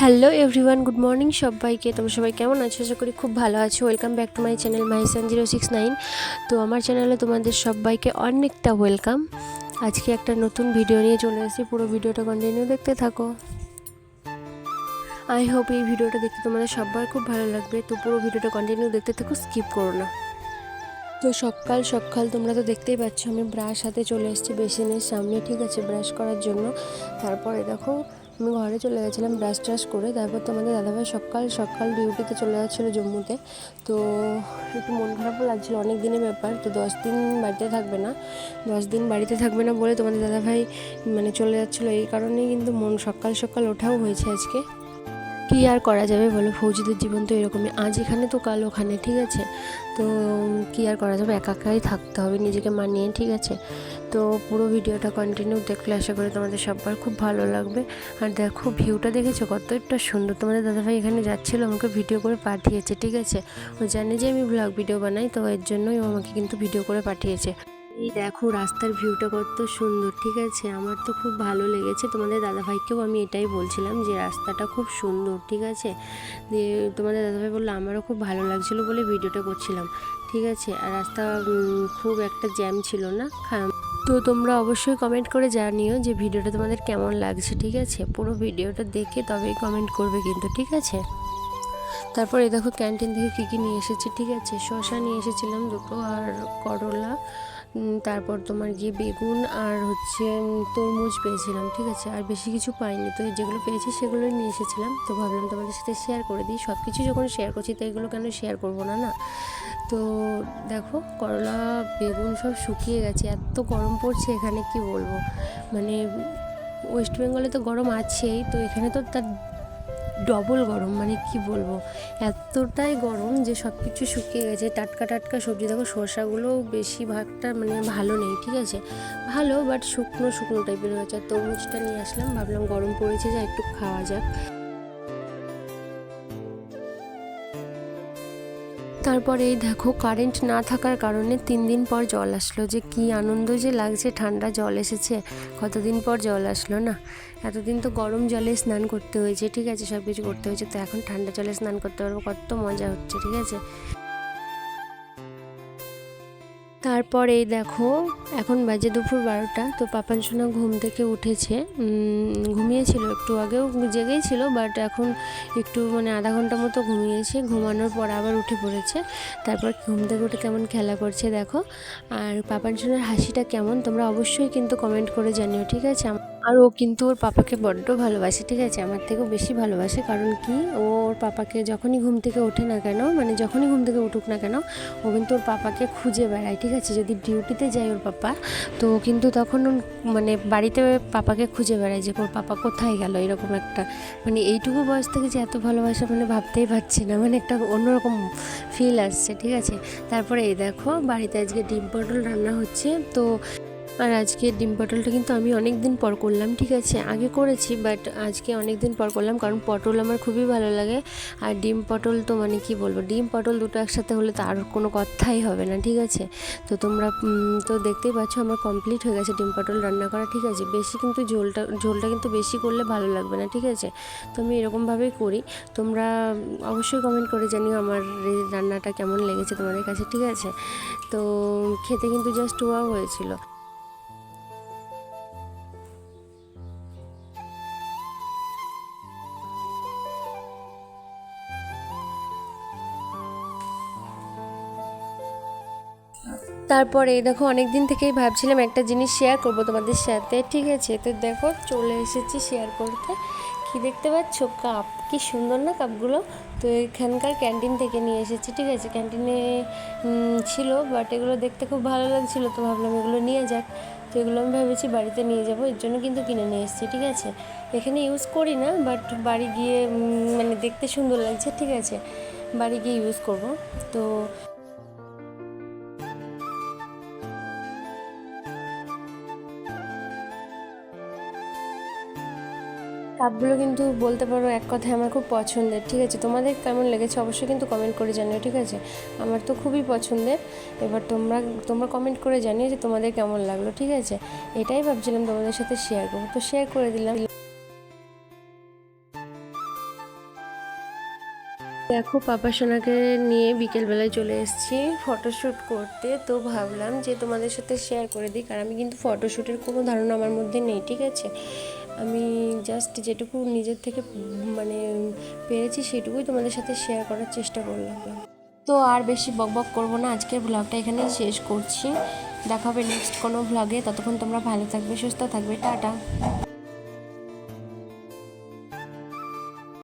Hello everyone good morning সবাইকে। তোমরা সবাই কেমন আছো? আশা করি খুব ভালো আছো। Welcome back to my channel মাইসান zero six nine তো আমার চ্যানেলে তোমাদের সবাইকে অনেকটা ওয়েলকাম আজকে একটা নতুন ভিডিও নিয়ে চলে এসেছি। পুরো ভিডিওটা কন্টিনিউ দেখতে থাকো। আই হোপ এই ভিডিওটা দেখতে তোমাদের সবার খুব ভালো লাগবে। তো পুরো ভিডিওটা কন্টিনিউ দেখতে থাকো স্কিপ করো না। তো সকাল সকাল তোমরা তো দেখতেই পাচ্ছ, আমি ব্রাশ হাতে চলে এসেছি বেসিনের সামনে, ঠিক আছে? ব্রাশ করার জন্য। তারপরে দেখো, আমি ঘরে চলে গেছিলাম ব্রাশ ট্রাশ করে। তারপর তোমাদের দাদাভাই সকাল সকাল ডিউটিতে চলে যাচ্ছিল জম্মুতে। তো একটু মন খারাপও লাগছিল, অনেক দিনের ব্যাপার। তো দশ দিন বাড়িতে থাকবে না, দশ দিন বাড়িতে থাকবে না বলে তোমাদের দাদাভাই মানে চলে যাচ্ছিল। এই কারণেই কিন্তু মন সকাল সকাল ওঠাও হয়েছে আজকে। কি আর করা যাবে বলো? ফৌজিদের জীবন তো এরকমই। আজ এখানে তো কাল ওখানে, ঠিক আছে? তো কি আর করা যাবে? একা একাই থাকতে হবে, নিজেকে মানিয়ে, ঠিক আছে? তো পুরো ভিডিওটা কন্টিনিউ দেখলে আশা করি তোমাদের সবার খুব ভালো লাগবে। আর দেখো ভিউটা দেখেছ? কতটা সুন্দর। তোমাদের দাদাভাই এখানে যাচ্ছিল, আমাকে ভিডিও করে পাঠিয়েছে, ঠিক আছে? ও জানে যে আমি ব্লগ ভিডিও বানাই, তো এর জন্যই ও আমাকে কিন্তু ভিডিও করে পাঠিয়েছে। এই দেখো রাস্তার ভিউটা কত সুন্দর, ঠিক আছে? আমার তো খুব ভালো লেগেছে। তোমাদের দাদাভাইকেও আমি এটাই বলছিলাম যে রাস্তাটা খুব সুন্দর, ঠিক আছে? দিয়ে তোমাদের দাদাভাই বলল, আমারও খুব ভালো লাগছিল বলে ভিডিওটা করছিলাম। ঠিক আছে? আর রাস্তা খুব একটা জ্যাম ছিল না। তো তোমরা অবশ্যই কমেন্ট করে জানিও যে ভিডিওটা তোমাদের কেমন লাগছে, ঠিক আছে? পুরো ভিডিওটা দেখে তবেই কমেন্ট করবে কিন্তু, ঠিক আছে? তারপরে দেখো ক্যান্টিন থেকে কী কী নিয়ে এসেছি, ঠিক আছে? শশা নিয়ে এসেছিলাম দুটো আর করলা। তারপর তোমার গিয়ে বেগুন আর হচ্ছে তরমুজ পেয়েছিলাম, ঠিক আছে? আর বেশি কিছু পাইনি। তো যেগুলো পেয়েছি সেগুলোই নিয়ে এসেছিলাম। তো ভাবলাম তোমাদের সাথে শেয়ার করে দিই। সব কিছু যখন শেয়ার করছি, তো এগুলো কেন শেয়ার করব না না? তো দেখো, করলা, বেগুন সব শুকিয়ে গেছে। এত গরম পড়ছে এখানে, কি বলব? মানে ওয়েস্ট বেঙ্গলে তো গরম আছেই। তো এখানে তো তার ডবল গরম মানে কি বলব? এতটাই গরম যে সব কিছু শুকিয়ে গেছে। টাটকা টাটকা সবজি, দেখো শসাগুলো বেশিরভাগটা মানে ভালো নেই, ঠিক আছে? ভালো বাট শুকনো শুকনো টাইপের হয়েছে। আর তরমুজটা নিয়ে আসলাম, ভাবলাম গরম পড়েছে, যা একটু খাওয়া যাক। তারপরে এই দেখো কারেন্ট না থাকার কারণে তিন দিন পর জল আসলো। যে কি আনন্দ যে লাগছে, ঠান্ডা জল এসেছে। কতদিন পর জল আসলো না? এতদিন তো গরম জলে স্নান করতে হয়েছে, ঠিক আছে? সব কিছু করতে হয়েছে। তো এখন ঠান্ডা জলে স্নান করতে পারব, কত মজা হচ্ছে, ঠিক আছে? তারপর দেখো, এখন বাজে দুপুর বারোটা, তো পাপান সোনা ঘুম থেকে উঠেছে। ঘুমিয়েছিল একটু আগেও জেগেই ছিল বাট এখন একটু মানে আধা ঘণ্টা মতো ঘুমিয়েছে। ঘুমানোর পর আবার উঠে পড়েছে। তারপর ঘুম থেকে উঠে কেমন খেলা করছে দেখো। আর পাপান সোনার হাসিটা কেমন, তোমরা অবশ্যই কিন্তু কমেন্ট করে জানিও, ঠিক আছে? আর ও কিন্তু ওর পাপাকে বড্ড ভালোবাসে, ঠিক আছে? আমার থেকেও বেশি ভালোবাসে, কারণ কি? ও ওর পাপাকে যখনই ঘুম থেকে ওঠে না কেন মানে যখনই ঘুম থেকে উঠুক না কেন, ও কিন্তু ওর পাপাকে খুঁজে বেড়ায়, ঠিক আছে? যদি ডিউটিতে যায় ওর পাপা, তো কিন্তু তখন মানে বাড়িতে পাপাকে খুঁজে বেড়ায় যে ওর পাপা কোথায় গেল, এরকম একটা। মানে এইটুকু বয়স থেকে যে এত ভালোবাসা মানে ভাবতেই পারছি না মানে একটা অন্যরকম ফিল আসছে, ঠিক আছে? তারপরে এই দেখো, বাড়িতে আজকে ডিম পটল রান্না হচ্ছে, তো আর আজকে ডিম পটলটা কিন্তু আমি অনেক দিন পর করলাম, ঠিক আছে? আগে করেছি বাট আজকে অনেক দিন পর করলাম, কারণ পটল আমার খুবই ভালো লাগে। আর ডিম পটল তো মানে কি বলব, ডিম পটল দুটো একসাথে হলে তো আর কোনো কথাই হবে না, ঠিক আছে? তো তোমরা তো দেখতেই পাচ্ছ আমার কমপ্লিট হয়ে গেছে ডিম পটল রান্না করা, ঠিক আছে? বেশি কিন্তু ঝোলটা ঝোলটা কিন্তু বেশি করলে ভালো লাগবে না, ঠিক আছে? তো আমি এরকমভাবেই করি। তোমরা অবশ্যই কমেন্ট করে জানিও আমার রান্নাটা কেমন লেগেছে তোমাদের কাছে, ঠিক আছে? তো খেতে কিন্তু জাস্ট ওয়াও হয়েছিল। তারপরে দেখো অনেক দিন থেকেই ভাবছিলাম একটা জিনিস শেয়ার করব তোমাদের সাথে, ঠিক আছে? তো দেখো চলে এসেছি শেয়ার করতে। কি দেখতে পাচ্ছ? কাপ কি সুন্দর না কাপগুলো তো এখানকার ক্যান্টিন থেকে নিয়ে এসেছি, ঠিক আছে? ক্যান্টিনে ছিল বাট এগুলো দেখতে খুব ভালো লাগছিল, তো ভাবলাম এগুলো নিয়ে যাক। তো এগুলো আমি ভেবেছি বাড়িতে নিয়ে যাব, এর জন্য কিন্তু কিনে নিয়ে এসেছি, ঠিক আছে? এখানে ইউজ করি না বাট বাড়ি গিয়ে মানে দেখতে সুন্দর লাগছে, ঠিক আছে? বাড়ি গিয়ে ইউজ করব, তো কাপগুলো কিন্তু বলতে পারো এক কথায় আমার খুব পছন্দের। ঠিক আছে, তোমাদের কেমন লেগেছে অবশ্যই কিন্তু কমেন্ট করে জানিও, ঠিক আছে? আমার তো খুবই পছন্দের। এবার তোমরা তোমরা কমেন্ট করে জানিও যে তোমাদের কেমন লাগল, ঠিক আছে? এটাই ভাবছিলাম তোমাদের সাথে শেয়ার করব। তো শেয়ার করে দিলাম। দেখো, পাপা সোনাকে নিয়ে বিকেলবেলায় চলে এসেছি ফটোশ্যুট করতে। তো ভাবলাম যে তোমাদের সাথে শেয়ার করে দিই, কারণ আমি কিন্তু ফটোশ্যুটের কোনো ধারণা আমার মধ্যে নেই, ঠিক আছে? আমি জাস্ট যেটুকু নিজের থেকে মানে পেরেছি সেটুকুই তোমাদের সাথে শেয়ার করার চেষ্টা করলাম। তো আর বেশি বকবক করব না, আজকের ব্লগটা এখানেই শেষ করছি। দেখা হবে নেক্সট কোনো ব্লগে ততক্ষণ তোমরা ভালো থাকবে, সুস্থ থাকবে, টাটা।